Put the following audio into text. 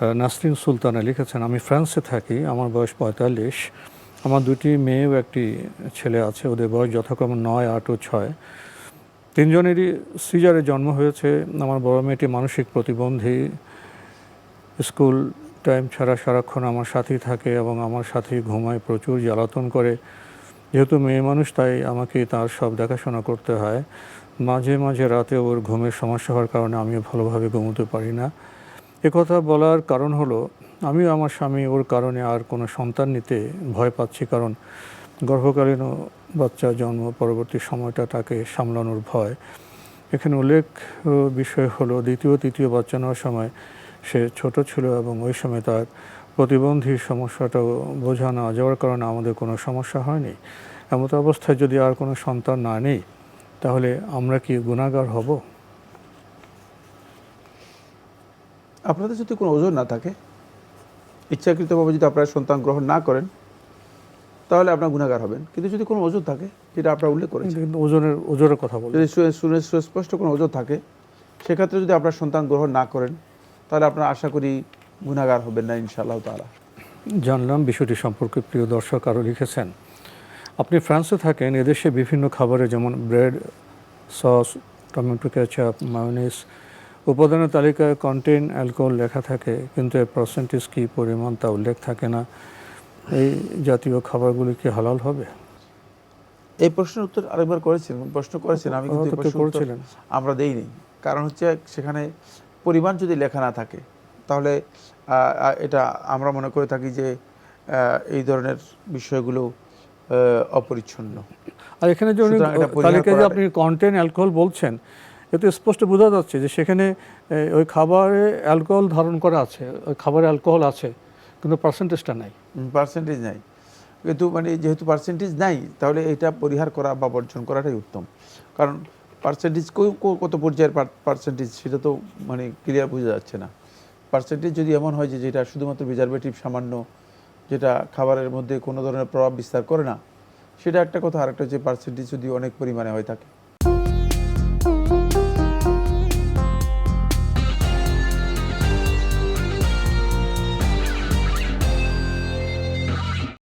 নাসরিন সুলতানা লিখেছেন, আমি ফ্রান্সে থাকি, আমার বয়স পঁয়তাল্লিশ। আমার দুটি মেয়েও একটি ছেলে আছে, ওদের বয়স যথাক্রমে নয়, আট ও ছয়। তিনজনেরই সিজারে জন্ম হয়েছে। আমার বড় মেয়েটি মানসিক প্রতিবন্ধী। স্কুল টাইম ছাড়া সারাক্ষণ আমার সাথেই থাকে এবং আমার সাথেই ঘুমায়, প্রচুর জ্বালাতন করে। যেহেতু মেয়ে মানুষ, তাই আমাকে তার সব দেখাশোনা করতে হয়। মাঝে মাঝে রাতে ওর ঘুমের সমস্যা হওয়ার কারণে আমিও ভালোভাবে ঘুমোতে পারি না। একথা বলার কারণ হলো, আমিও আমার স্বামী ওর কারণে আর কোনো সন্তান নিতে ভয় পাচ্ছি, কারণ গর্ভকালীন বাচ্চা জন্ম পরবর্তী সময়টা তাকে সামলানোর ভয়। এখানে উল্লেখ বিষয় হলো দ্বিতীয়, তৃতীয় বাচ্চা নেওয়ার সময় সে ছোট ছিল এবং ওই সময় তার প্রতিবন্ধী সমস্যাটাও বোঝা না যাওয়ার কারণে আমাদের কোনো সমস্যা হয়নি। এমত অবস্থায় যদি আর কোনো সন্তান না নেই, তাহলে আমরা কি গুণাগার হব? আপনাদের যদি কোনো ওজন না থাকে ইচ্ছাকৃতভাবে যদি আপনারা সন্তান গ্রহণ না করেন তাহলে আপনার গুণাগার হবেন। কিন্তু যদি কোনো ওজন থাকে যেটা আপনারা উল্লেখ করেছেন। কিন্তু ওজনের ওজনের কথা বলি যদি সুস্পষ্ট কোনো ওজন থাকে সেক্ষেত্রে যদি আপনার সন্তান গ্রহণ না করেন তাহলে আপনারা আশা করি গুণাগার হবেন না ইনশাআল্লাহ তাআলা। জানলাম বিষয়টি সম্পর্কে প্রিয় দর্শক আরও লিখেছেন আপনি ফ্রান্সে থাকেন এদেশে বিভিন্ন খাবারে যেমন bread sauce tomato ketchup mayonnaise উপাদানের তালিকায় কন্টেন অ্যালকোহল লেখা থাকে কিন্তু এর পার্সেন্টেজ কী পরিমাণ তা উল্লেখ থাকে না। এই জাতীয় খাবারগুলি কি হালাল হবে? এই প্রশ্নের উত্তর আরেকবার করেছেন প্রশ্ন করেছেন আমি কিন্তু করেছিলেন। আমরা দেইনি। কারণ হচ্ছে সেখানে পরিমাণ যদি লেখা না থাকে তাহলে এটা আমরা মনে করে থাকি যে এই ধরনের বিষয়গুলো অপরিচ্ছন্ন। আর এখানে যে তালিকায় আপনি কন্টেন অ্যালকোহল বলছেন এতে স্পষ্ট বোঝা যাচ্ছে যে সেখানে ওই খাবারে অ্যালকোহল ধারণ করা আছে, ওই খাবারে অ্যালকোহল আছে, কিন্তু পার্সেন্টেজটা নাই। পার্সেন্টেজ নাই। কিন্তু মানে যেহেতু পার্সেন্টেজ নাই, তাহলে এটা পরিহার করা বা বর্জন করাটাই উত্তম। কারণ পার্সেন্টেজ কত পর্যায়ের পার্সেন্টেজ সেটা তো মানে ক্লিয়ার বোঝা যাচ্ছে না। পার্সেন্টেজ যদি এমন হয় যে যেটা শুধুমাত্র প্রিজারভেটিভ সামান্য, যেটা খাবারের মধ্যে কোনো ধরনের প্রভাব বিস্তার করে না, সেটা একটা কথা। আরেকটা হচ্ছে পার্সেন্টেজ যদি অনেক পরিমাণে হয়ে থাকে।